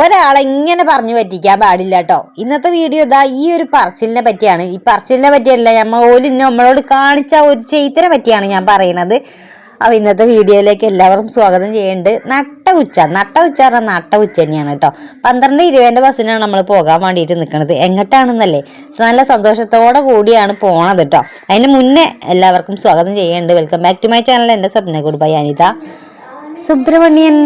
ഒരാളെ ഇങ്ങനെ പറഞ്ഞു പറ്റിക്കാൻ പാടില്ല കേട്ടോ ഇന്നത്തെ വീഡിയോ ഇതാ ഈ ഒരു പറച്ചിലിനെ പറ്റിയാണ്. ഈ പറച്ചിലിനെ പറ്റിയല്ല നമ്മൾ ഓലിന് നമ്മളോട് കാണിച്ച ഒരു ചെയ്ത്തിനെ പറ്റിയാണ് ഞാൻ പറയണത്. അപ്പോൾ ഇന്നത്തെ വീഡിയോയിലേക്ക് എല്ലാവർക്കും സ്വാഗതം ചെയ്യുന്നുണ്ട് നട്ട ഉച്ച. നട്ട ഉച്ച പറഞ്ഞാൽ നട്ട ഉച്ച തന്നെയാണ് കേട്ടോ പന്ത്രണ്ട് ഇരുപതിന്റെ ബസ്സിനാണ് നമ്മൾ പോകാൻ വേണ്ടിയിട്ട് നിൽക്കുന്നത് എങ്ങോട്ടാണെന്നല്ലേ? നല്ല സന്തോഷത്തോടെ കൂടിയാണ് പോണത് കേട്ടോ അതിന് മുന്നേ എല്ലാവർക്കും സ്വാഗതം ചെയ്യുന്നുണ്ട് welcome back to my channel എന്റെ സ്വപ്ന ഗുഡ് ബൈ അനിത. സുബ്രഹ്മണ്യൻ.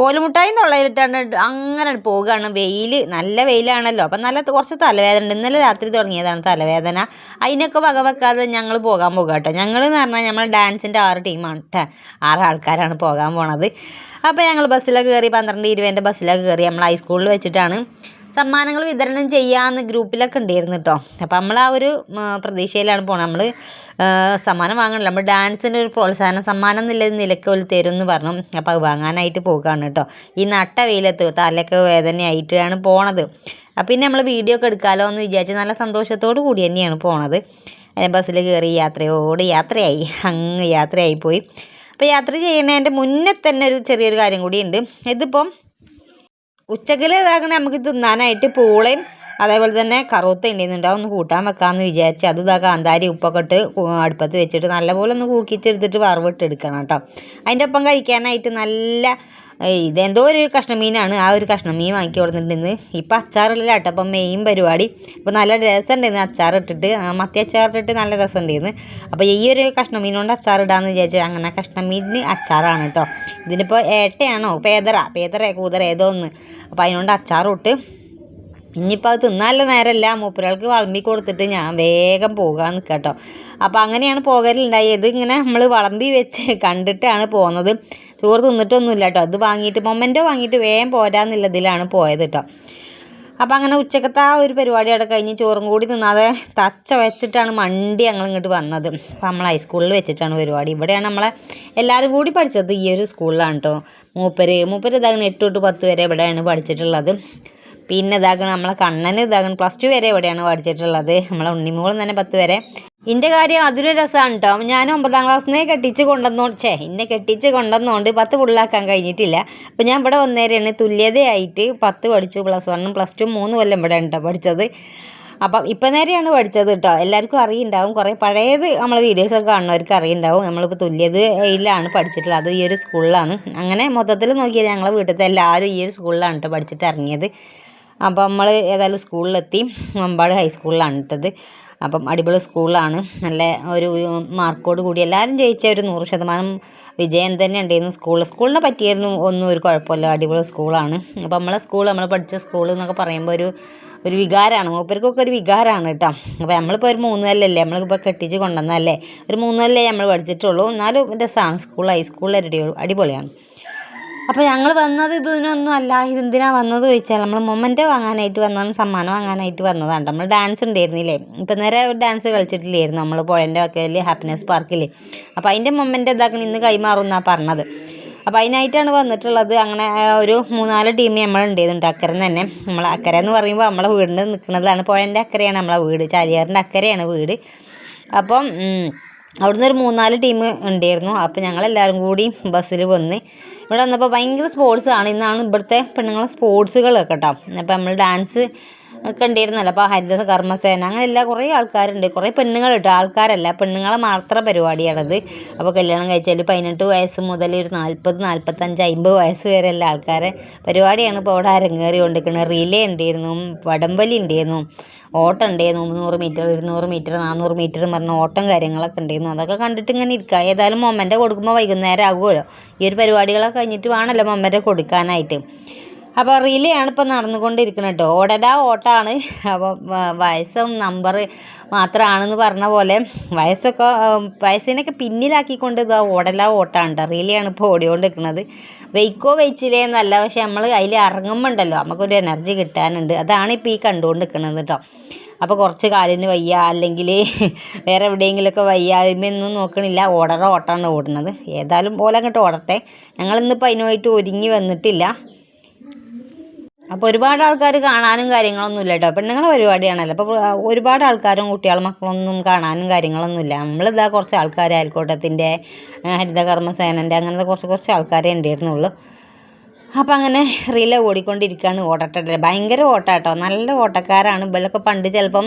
കോലുമുട്ടായി തൊള്ളയിലിട്ടാണ് അങ്ങനെ പോവുകയാണ് വെയിൽ നല്ല വെയിലാണല്ലോ. അപ്പം നല്ല കുറച്ച് തലവേദന ഉണ്ട്. ഇന്നലെ രാത്രി തുടങ്ങിയതാണ് തലവേദന. അതിനൊക്കെ വകവെക്കാതെ ഞങ്ങൾ പോകാൻ പോകുക കേട്ടോ. ഞങ്ങൾ എന്ന് പറഞ്ഞാൽ നമ്മൾ ഡാൻസിന്റെ ആറ് ടീമാണ് കേട്ടോ ആറ് ആൾക്കാരാണ് പോകാൻ പോണത്. അപ്പോൾ ഞങ്ങൾ ബസ്സിലൊക്കെ കയറി പന്ത്രണ്ട് ഇരുപതിന്റെ ബസ്സിലൊക്കെ കയറി നമ്മൾ ഹൈസ്കൂളിൽ വെച്ചിട്ടാണ് സമ്മാനങ്ങൾ വിതരണം ചെയ്യാമെന്ന് ഗ്രൂപ്പിലൊക്കെ ഉണ്ടായിരുന്നു കേട്ടോ അപ്പം നമ്മൾ ആ ഒരു പ്രതീക്ഷയിലാണ് പോണത്. നമ്മൾ സമ്മാനം വാങ്ങണില്ല. നമ്മൾ ഡാൻസിന്റെ ഒരു പ്രോത്സാഹന സമ്മാനം എന്നുള്ള നിലയ്ക്ക് ഒരു തരും എന്ന് പറഞ്ഞു. അപ്പോൾ അത് വാങ്ങാനായിട്ട് പോകുകയാണ് കേട്ടോ ഈ നട്ട വെയിലത്ത് തലയൊക്കെ വേദനയായിട്ടാണ് പോണത്. അപ്പം പിന്നെ നമ്മൾ വീഡിയോ ഒക്കെ എടുക്കാമല്ലോ എന്ന് വിചാരിച്ച് നല്ല സന്തോഷത്തോടു കൂടി തന്നെയാണ് പോണത്. ബസ്സിൽ കയറി യാത്രയോട് യാത്രയായി. അങ്ങ് യാത്രയായി പോയി. അപ്പോൾ യാത്ര ചെയ്യണതിന്റെ മുന്നേ തന്നെ ഒരു ചെറിയൊരു കാര്യം കൂടിയുണ്ട് ഇതിപ്പം ഉച്ചക്കിൽ ഇതാക്കണേ നമുക്ക് തിന്നാനായിട്ട് പൂളയും അതേപോലെ തന്നെ കറുത്ത ഉണ്ടെന്നുണ്ട് അതൊന്ന് കൂട്ടാൻ വെക്കാമെന്ന് വിചാരിച്ച് അത് ഇതാ കാന്താരി ഉപ്പൊക്കെ ഇട്ട് അടുപ്പത്ത് വെച്ചിട്ട് നല്ലപോലെ ഒന്ന് കൂക്കിച്ചെടുത്തിട്ട് വറവിട്ട് എടുക്കണം കേട്ടോ. അതിന്റെ ഒപ്പം കഴിക്കാനായിട്ട് നല്ല ഇതെന്തോ ഒരു കഷ്ണം മീനാണ് ആ ഒരു കഷ്ണം മീൻ വാങ്ങിക്കി കൊടുത്തിട്ടുണ്ടെന്ന് ഇപ്പം അച്ചാറില്ല കേട്ടോ. അപ്പം മെയിൻ പരിപാടി. അപ്പോൾ നല്ല രസമുണ്ടായിരുന്നു ആ, മത്തി അച്ചാർ ഇട്ടിട്ട് നല്ല രസമുണ്ടായിരുന്നു. അപ്പോൾ ഈ ഒരു കഷ്ണം മീൻ കൊണ്ട് അച്ചാർ ഇടാന്ന് വിചാരിച്ചു അങ്ങനെ കഷ്ണം മീനിന് അച്ചാറാണ് കേട്ടോ. ഇതിനിപ്പോൾ ഏട്ടയാണോ? പേതറ. പേതറ കൂതറ ഏതോ ഒന്ന്. അപ്പോൾ അതിനോണ്ട് അച്ചാറിട്ട്. ഇനിയിപ്പോൾ അത് തിന്നാനുള്ള നേരമല്ല. മൂപ്പരാൾക്ക് വളമ്പി കൊടുത്തിട്ട് ഞാൻ വേഗം പോകാൻ കേട്ടോ. അപ്പോൾ അങ്ങനെയാണ് പോകലുണ്ടായത്. ഇങ്ങനെ നമ്മൾ വളമ്പി വെച്ച് കണ്ടിട്ടാണ് പോകുന്നത് ചോറ് തിന്നിട്ടൊന്നുമില്ല കേട്ടോ. അത് വാങ്ങിയിട്ട് മൊമെന്റോ വാങ്ങിയിട്ട് വേഗം പോരാന്നുള്ളതിലാണ് പോയത് കേട്ടോ. അപ്പോൾ അങ്ങനെ ഉച്ചക്കത്തെ ആ ഒരു പരിപാടി അവിടെ കഴിഞ്ഞ് ചോറും കൂടി തിന്നാതെ തച്ച വെച്ചിട്ടാണ് മണ്ടി ഞങ്ങൾ ഇങ്ങോട്ട് വന്നത്. അപ്പം നമ്മൾ ഹൈസ്കൂളിൽ വെച്ചിട്ടാണ് പരിപാടി. ഇവിടെയാണ് നമ്മളെ എല്ലാവരും കൂടി പഠിച്ചത് ഈ ഒരു സ്കൂളിലാണ് കേട്ടോ. മൂപ്പര് മൂപ്പര് ഇതാകണം എട്ട് തൊട്ട് പത്ത് വരെ ഇവിടെയാണ് പഠിച്ചിട്ടുള്ളത്. പിന്നെ ഇതാകണം നമ്മളെ കണ്ണന് ഇതാകണം പ്ലസ് ടു വരെ ഇവിടെയാണ് പഠിച്ചിട്ടുള്ളത്. നമ്മളെ ഉണ്ണിമോളും തന്നെ പത്ത് വരെ ഇന്റെ കാര്യം അതൊരു രസമാണ് കേട്ടോ ഞാൻ ഒമ്പതാം ക്ലാസ്സിൽ നിന്ന് കെട്ടിച്ച് കൊണ്ടുവന്നോണ്ട് ഛേ എന്നെ കെട്ടിച്ച് കൊണ്ടുവന്നോണ്ട് പത്ത് പുള്ളാക്കാൻ കഴിഞ്ഞിട്ടില്ല. അപ്പോൾ ഞാൻ ഇവിടെ വന്നേരാണ്. തുല്യതയായിട്ട് പത്ത് പഠിച്ചു. പ്ലസ് വണ്ണും പ്ലസ് ടു മൂന്ന് കൊല്ലം ഇവിടെ കേട്ടോ പഠിച്ചത്. അപ്പം ഇപ്പം നേരെയാണ് പഠിച്ചത് കേട്ടോ എല്ലാവർക്കും അറിയുണ്ടാവും. കുറേ പഴയത് നമ്മൾ വീഡിയോസൊക്കെ കാണുന്നവർക്ക് അറിയുണ്ടാവും. നമ്മളിപ്പോൾ തുല്യതയിലാണ് പഠിച്ചിട്ടുള്ളത്. അത് ഈ ഒരു സ്കൂളിലാണ്. അങ്ങനെ മൊത്തത്തിൽ നോക്കിയാൽ ഞങ്ങളെ വീട്ടിലത്തെ എല്ലാവരും ഈ ഒരു സ്കൂളിലാണ് കേട്ടോ പഠിച്ചിട്ട് ഇറങ്ങിയത്. അപ്പം നമ്മൾ ഏതായാലും സ്കൂളിലെത്തി. മമ്പാട് ഹൈസ്കൂളിലാണ് ഇട്ടത്. അപ്പം അടിപൊളി സ്കൂളാണ്. നല്ല ഒരു മാർക്കോട് കൂടി. എല്ലാവരും ജയിച്ച ഒരു നൂറ് ശതമാനം വിജയം തന്നെ ഉണ്ടായിരുന്നു സ്കൂൾ സ്കൂളിനെ പറ്റിയായിരുന്നു ഒന്നും ഒരു കുഴപ്പമില്ല. അടിപൊളി സ്കൂളാണ്. അപ്പം നമ്മളെ സ്കൂൾ നമ്മൾ പഠിച്ച സ്കൂൾ എന്നൊക്കെ പറയുമ്പോൾ ഒരു ഒരു വികാരമാണ്. മൂപ്പർക്കൊക്കെ ഒരു വികാരമാണ് കേട്ടോ. അപ്പോൾ നമ്മളിപ്പോൾ ഒരു മൂന്ന് കൊല്ലല്ലേ? നമ്മളിപ്പോൾ കെട്ടിച്ച് കൊണ്ടുവന്നതല്ലേ? ഒരു മൂന്ന് കൊല്ലേ നമ്മൾ പഠിച്ചിട്ടുള്ളൂ. എന്നാലും രസമാണ്. സ്കൂൾ ഹൈസ്കൂളിൽ അടിപൊളിയാണ്. അപ്പോൾ ഞങ്ങൾ വന്നത് ഇതിനൊന്നും അല്ല. ഇതെന്തിനാണ് വന്നത് ചോദിച്ചാൽ നമ്മൾ മൊമെന്റ് വാങ്ങാനായിട്ട് വന്നതാണ് സമ്മാനം വാങ്ങാനായിട്ട് വന്നതാണ് നമ്മൾ ഡാൻസ് ഉണ്ടായിരുന്നില്ലേ? ഇപ്പം നേരെ ഡാൻസ് കളിച്ചിട്ടില്ലായിരുന്നു നമ്മൾ പുഴന്റെ വക്കയിൽ ഹാപ്പിനെസ് പാർക്കിൽ അപ്പോൾ അതിന്റെ മൊമെന്റ് ഇതാക്കണം ഇന്ന് കൈമാറും എന്നാണ് പറഞ്ഞത്. അപ്പോൾ അതിനായിട്ടാണ് വന്നിട്ടുള്ളത്. അങ്ങനെ ഒരു മൂന്നാൽ ടീം നമ്മൾ ഉണ്ടായിരുന്നു അക്കരെ തന്നെ. നമ്മൾ അക്കര എന്ന് പറയുമ്പോൾ നമ്മളെ വീടിന് നിൽക്കുന്നതാണ് പുഴന്റെ അക്കരയാണ് നമ്മളെ വീട്. ചാലിയാറിന്റെ അക്കരയാണ് വീട്. അപ്പം അവിടുന്ന് ഒരു മൂന്നാൽ ടീം ഉണ്ടായിരുന്നു. അപ്പോൾ ഞങ്ങളെല്ലാവരും കൂടി ബസ്സിൽ വന്ന് ഇവിടെ വന്നപ്പോൾ ഭയങ്കര സ്പോർട്സ് ആണ്. ഇന്നാണ് ഇവിടുത്തെ പെണ്ണുങ്ങളെ സ്പോർട്സുകൾ കേട്ടോ. അപ്പോൾ നമ്മൾ ഡാൻസ് ഒക്കെ ഉണ്ടായിരുന്നല്ലോ. അപ്പോൾ ഹരിത കർമ്മസേന അങ്ങനെ എല്ലാ കുറേ ആൾക്കാരുണ്ട്. കുറേ പെണ്ണുങ്ങൾ കേട്ടോ. ആൾക്കാരല്ല. പെണ്ണുങ്ങളെ മാത്രം പരിപാടിയാണത്. അപ്പോൾ കല്യാണം കഴിച്ചാൽ പതിനെട്ട് വയസ്സ് മുതൽ ഒരു നാൽപ്പത് നാൽപ്പത്തഞ്ച് അമ്പത് വയസ്സ് വരെയുള്ള ആൾക്കാരെ പരിപാടിയാണ് ഇപ്പോൾ അവിടെ അരങ്ങേറി കൊണ്ടിരിക്കുന്നത് റിലേ ഉണ്ടായിരുന്നു. വടംവലി ഉണ്ടായിരുന്നു. ഓട്ടം ഉണ്ടായിരുന്നു. മുന്നൂറ് മീറ്റർ ഇരുന്നൂറ് മീറ്റർ നാനൂറ് മീറ്റർ എന്ന് പറഞ്ഞ ഓട്ടം കാര്യങ്ങളൊക്കെ ഉണ്ടായിരുന്നു. അതൊക്കെ കണ്ടിട്ട് ഇങ്ങനെ ഇരിക്കുക ഏതായാലും മൊമ്മന്റെ കൊടുക്കുമ്പോൾ വൈകുന്നേരം ആകുമല്ലോ. ഈ ഒരു പരിപാടികളൊക്കെ കഴിഞ്ഞിട്ട് വേണമല്ലോ മൊമ്മന്റെ കൊടുക്കാനായിട്ട്. അപ്പോൾ റിലേ ആണ് ഇപ്പോൾ നടന്നുകൊണ്ടിരിക്കുന്നത് കേട്ടോ ഓടടാ ഓട്ടാണ്. അപ്പോൾ വയസ്സും നമ്പർ മാത്രമാണെന്ന് പറഞ്ഞ പോലെ വയസ്സൊക്കെ വയസ്സിനൊക്കെ പിന്നിലാക്കിക്കൊണ്ട് ഇതാ ഓടലാ ഓട്ടാണ്. കേട്ടോ റിലേ ആണ് ഇപ്പോൾ ഓടിക്കൊണ്ടിരിക്കുന്നത് വെയ്ക്കോ വെച്ചില്ലേ എന്നല്ല പക്ഷേ നമ്മൾ അതിൽ ഇറങ്ങുമ്പോൾ ഉണ്ടല്ലോ നമുക്കൊരു എനർജി കിട്ടാനുണ്ട്. അതാണ് ഇപ്പോൾ ഈ കണ്ടുകൊണ്ട് നിൽക്കുന്നത് കേട്ടോ അപ്പോൾ കുറച്ച് കാലിന് വയ്യ അല്ലെങ്കിൽ വേറെ എവിടെയെങ്കിലുമൊക്കെ വയ്യ അതിമൊന്നും നോക്കണില്ല. ഓടറ ഓട്ടാണ് ഓടുന്നത്. ഏതായാലും പോലെ അങ്ങോട്ട് ഓടട്ടെ. ഞങ്ങളിന്നിപ്പോൾ അതിനുമായിട്ട് ഒരുങ്ങി വന്നിട്ടില്ല. അപ്പോൾ ഒരുപാട് ആൾക്കാർ കാണാനും കാര്യങ്ങളൊന്നും ഇല്ല കേട്ടോ പെണ്ണുങ്ങളെ പരിപാടിയാണല്ലോ. അപ്പോൾ ഒരുപാട് ആൾക്കാരും കുട്ടികളും മക്കളൊന്നും കാണാനും കാര്യങ്ങളൊന്നും ഇല്ല. നമ്മളിതാ കുറച്ച് ആൾക്കാർ അയൽക്കൂട്ടത്തിന്റെ ഹരിതകർമ്മസേനന്റെ അങ്ങനത്തെ കുറച്ച് കുറച്ച് ആൾക്കാരെ ഉണ്ടായിരുന്നുള്ളൂ. അപ്പം അങ്ങനെ റീല ഓടിക്കൊണ്ടിരിക്കുകയാണ് ഓട്ടട്ടല്ലേ ഭയങ്കര ഓട്ടാട്ടോ. നല്ല ഓട്ടക്കാരാണ്. ഇവരൊക്കെ പണ്ട് ചിലപ്പം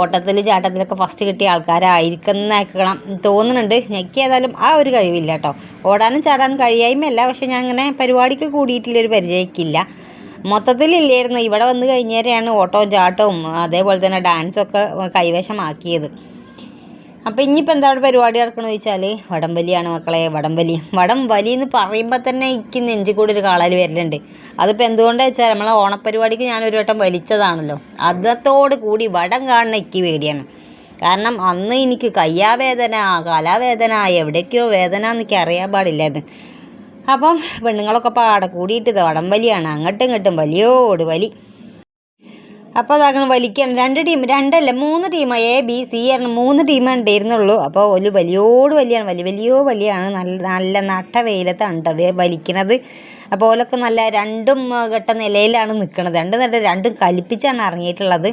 ഓട്ടത്തിൽ ചാട്ടത്തിലൊക്കെ ഫസ്റ്റ് കിട്ടിയ ആൾക്കാരായിരിക്കുന്നേക്കണം തോന്നുന്നുണ്ട്. ഞെക്കി ഏതായാലും ആ ഒരു കഴിവില്ല കേട്ടോ ഓടാനും ചാടാനും കഴിയായ്മയല്ല. പക്ഷെ ഞാൻ അങ്ങനെ പരിപാടിക്ക് കൂടിയിട്ടില്ലൊരു പരിചയിക്കില്ല. മൊത്തത്തിലില്ലായിരുന്നു. ഇവിടെ വന്ന് കഴിഞ്ഞേരെയാണ് ഓട്ടവും ചാട്ടവും അതേപോലെ തന്നെ ഡാൻസൊക്കെ കൈവശമാക്കിയത്. അപ്പോൾ ഇനിയിപ്പോൾ എന്താ അവിടെ പരിപാടി നടക്കണമെന്ന് ചോദിച്ചാൽ വടംവലിയാണ് മക്കളെ വടംവലി. വടംവലി എന്ന് പറയുമ്പോൾ തന്നെ എനിക്ക് നെഞ്ചി കൂടി ഒരു കാളൽ വരലുണ്ട്. അതിപ്പോൾ എന്തുകൊണ്ടാണ് വെച്ചാൽ നമ്മളെ ഓണപ്പരിപാടിക്ക് ഞാനൊരു വട്ടം വലിച്ചതാണല്ലോ. അതത്തോട് കൂടി വടം കാണുന്ന എനിക്ക് പേടിയാണ്. കാരണം അന്ന് എനിക്ക് കയ്യാവേദന കാലാവേദന എവിടേക്കോ വേദന എന്നൊക്കെ അറിയാൻ പാടില്ലായിരുന്നു. അപ്പം പെണ്ണുങ്ങളൊക്കെ പാടെ കൂടിയിട്ട് ഇത് വടംവലിയാണ് അങ്ങോട്ടും ഇങ്ങോട്ടും വലിയോട് വലി. അപ്പോൾ അതാകണം വലിക്കാൻ. രണ്ട് ടീം രണ്ടല്ല? മൂന്ന് ടീം എ ബി സി ആണ് മൂന്ന് ടീമാണ് ഉണ്ടായിരുന്നുള്ളൂ അപ്പോൾ ഒരു വലിയോട് വലിയാണ്. വലിയ വലിയോ വലിയാണ്. നല്ല നല്ല നട്ട വെയിലത്താണ് വലിക്കണത്. അപ്പോൾ ഓലൊക്കെ നല്ല രണ്ടും ഘട്ട നിലയിലാണ് നിൽക്കുന്നത് രണ്ട് നില രണ്ടും കലിപ്പിച്ചാണ് ഇറങ്ങിയിട്ടുള്ളത്.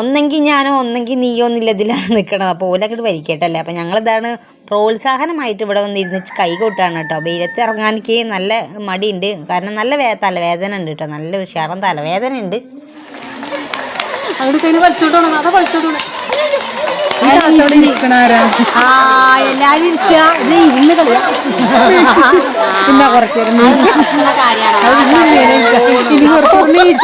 ഒന്നെങ്കിൽ ഞാനോ ഒന്നെങ്കിൽ നീയോ എന്നുള്ളതിലാണ് നിൽക്കണത് അപ്പോൾ ഓലങ്ങോട്ട് വലിക്കട്ടല്ലേ? അപ്പോൾ ഞങ്ങളിതാണ് പ്രോത്സാഹനമായിട്ട് ഇവിടെ വന്നിരുന്ന് കൈ കൊട്ടാണ് കേട്ടോ വെയിലത്ത് ഇറങ്ങാനൊക്കെ നല്ല മടിയുണ്ട്. കാരണം നല്ല തലവേദന ഉണ്ട് കേട്ടോ നല്ല ഉഷാറും തലവേദന ഉണ്ട് അങ്ങോട്ട് കയ്യിൽ വലിച്ചോണ്ടോണം അതാ വലിച്ചോണ്ടോണം ആ എല്ലാരും ഇരിക്കുക ഇത് ഇരുന്ന് കളിയാ പിന്നെ കുറച്ചേരം ഇനി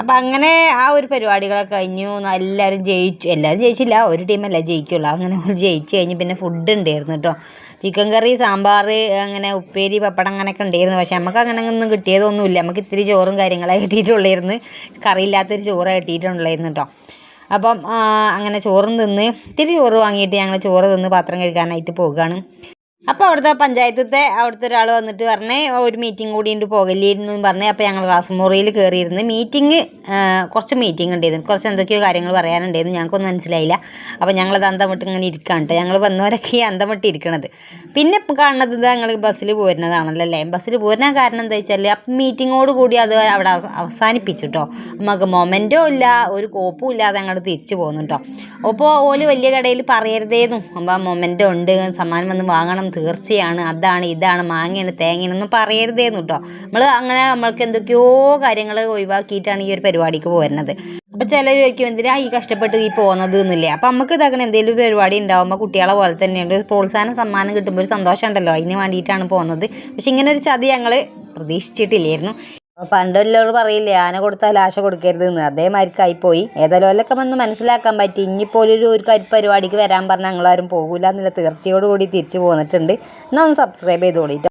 അപ്പം അങ്ങനെ ആ ഒരു പരിപാടികളൊക്കെ കഴിഞ്ഞു. എല്ലാവരും ജയിച്ചു. എല്ലാവരും ജയിച്ചില്ല. ഒരു ടീമല്ല ജയിക്കുള്ളൂ. അങ്ങനെ ജയിച്ചു കഴിഞ്ഞ് പിന്നെ ഫുഡ് ഉണ്ടായിരുന്നു കേട്ടോ ചിക്കൻ കറി സാമ്പാർ അങ്ങനെ ഉപ്പേരി പപ്പടം അങ്ങനെയൊക്കെ ഉണ്ടായിരുന്നു. പക്ഷെ നമുക്ക് അങ്ങനെ ഒന്നും കിട്ടിയതൊന്നുമില്ല. നമുക്ക് ഇത്തിരി ചോറും കാര്യങ്ങളെ കിട്ടിയിട്ടുള്ളായിരുന്നു. കറിയില്ലാത്തൊരു ചോറ് കിട്ടിയിട്ടുണ്ടായിരുന്നു കേട്ടോ. അപ്പം അങ്ങനെ ചോറും തിന്ന് ഇത്തിരി ചോറ് വാങ്ങിയിട്ട് ഞങ്ങൾ ചോറ് തിന്ന് പാത്രം കഴുകാനായിട്ട് പോകുകയാണ് അപ്പോൾ അവിടുത്തെ പഞ്ചായത്തത്തെ അവിടുത്തെ ഒരാൾ വന്നിട്ട് പറഞ്ഞേ ഒരു മീറ്റിംഗ് കൂടി ഉണ്ട് പോകല്ലേന്ന് പറഞ്ഞ് അപ്പോൾ ഞങ്ങൾ ക്ലാസ് മുറിയിൽ കയറിയിരുന്ന് മീറ്റിംഗ് കുറച്ച് മീറ്റിംഗ് ഉണ്ടായിരുന്നു. കുറച്ച് എന്തൊക്കെയോ കാര്യങ്ങൾ പറയാനുണ്ടായിരുന്നു. ഞങ്ങൾക്കൊന്നും മനസ്സിലായില്ല. അപ്പോൾ ഞങ്ങളത് അന്തം വിട്ട് ഇങ്ങനെ ഇരിക്കാണ്ട് ഞങ്ങൾ വന്നവരൊക്കെ ഈ അന്തം ഇരിക്കണത്. പിന്നെ കാണുന്നത് ഇതാ ഞങ്ങൾ ബസ്സിൽ പോരുന്നതാണല്ലോ അല്ലേ? ബസ്സിൽ പോരുന്ന കാരണം എന്താ വെച്ചാൽ മീറ്റിങ്ങോട് കൂടി അത് അവിടെ അവസ- അവസാനിപ്പിച്ചു കേട്ടോ നമുക്ക് മൊമെന്റോ ഇല്ല ഒരു കോപ്പും ഇല്ലാതെ ഞങ്ങൾ തിരിച്ചു പോകുന്നു കേട്ടോ അപ്പോൾ ഓൽ വലിയ കടയിൽ പറയരുതേന്നു. അപ്പം മൊമെന്റോ ഉണ്ട് സമ്മാനം വന്ന് വാങ്ങണം തീർച്ചയാണ് അതാണ് ഇതാണ് മാങ്ങയാണ് തേങ്ങയാണെന്നും പറയരുതേന്നു കേട്ടോ നമ്മൾ അങ്ങനെ നമ്മൾക്ക് എന്തൊക്കെയോ കാര്യങ്ങൾ ഒഴിവാക്കിയിട്ടാണ് ഈ ഒരു പരിപാടിക്ക് പോരുന്നത്. അപ്പോൾ ചിലർ ചോദിക്കും എന്തിനാ ഈ കഷ്ടപ്പെട്ട് ഈ പോകുന്നത്? എന്നില്ലേ? അപ്പം നമുക്ക് ഇതാക്കണം എന്തെങ്കിലും പരിപാടി ഉണ്ടാകുമ്പോൾ കുട്ടികളെ പോലെ തന്നെയുണ്ട്. പ്രോത്സാഹന സമ്മാനം കിട്ടുമ്പോൾ ഒരു സന്തോഷം ഉണ്ടല്ലോ അതിന് വേണ്ടിയിട്ടാണ് പോകുന്നത്. പക്ഷെ ഇങ്ങനെ ഒരു ചതി ഞങ്ങൾ പ്രതീക്ഷിച്ചിട്ടില്ലായിരുന്നു. പണ്ടെല്ലാവരും പറയില്ലേ ആന കൊടുത്താൽ ആശ കൊടുക്കരുത് എന്ന് അതേമാതിരിക്കായി പോയി ഏതായാലും വന്ന് മനസ്സിലാക്കാൻ പറ്റി. ഇനിയിപ്പോൾ ഒരു പരിപാടിക്ക് വരാൻ പറഞ്ഞാൽ ഞങ്ങളാരും പോകില്ല എന്നുള്ള തീർച്ചയോടുകൂടി തിരിച്ചു പോന്നിട്ടുണ്ട്. എന്നാൽ ഒന്ന് സബ്സ്ക്രൈബ് ചെയ്തോളിട്ടോ